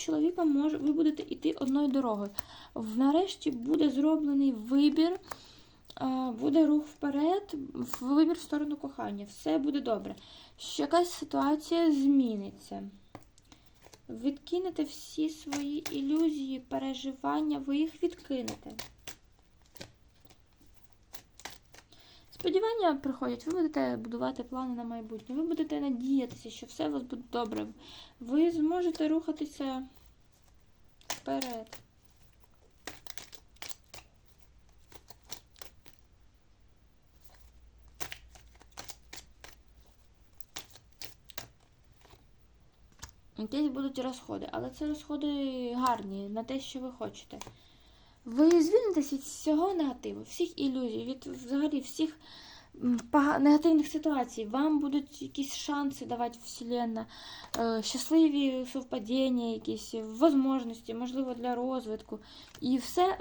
чоловіком може, ви будете йти одною дорогою. Нарешті буде зроблений вибір, буде рух вперед, вибір в сторону кохання. Все буде добре. Якась ситуація зміниться. Відкинете всі свої ілюзії, переживання, ви їх відкинете. Сподівання приходять, ви будете будувати плани на майбутнє, ви будете надіятися, що все у вас буде добре. Ви зможете рухатися вперед. Якісь будуть розходи, але це розходи гарні на те, що ви хочете. Ви звільнитесь від всього негативу, всіх ілюзій, від взагалі всіх негативних ситуацій. Вам будуть якісь шанси давати Вселенна, е, щасливі совпадіння, якісь можливості, можливо, для розвитку. І все